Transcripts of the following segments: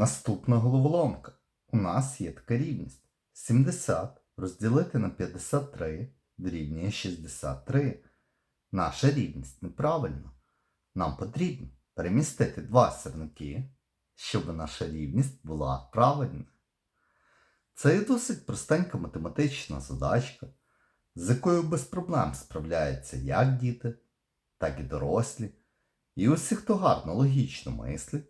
Наступна головоломка. У нас є така рівність. 70 розділити на 53 дорівнює 63. Наша рівність неправильна. Нам потрібно перемістити два сірники, щоб наша рівність була правильною. Це є досить простенька математична задачка, з якою без проблем справляються як діти, так і дорослі. І усі, хто гарно логічно мислить,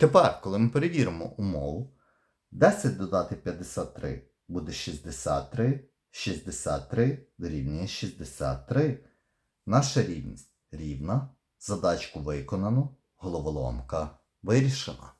Тепер, коли ми перевіримо умову, 10 додати 53 буде 63, 63 дорівнює 63. Наша рівність рівна, задачку виконано, головоломка вирішена.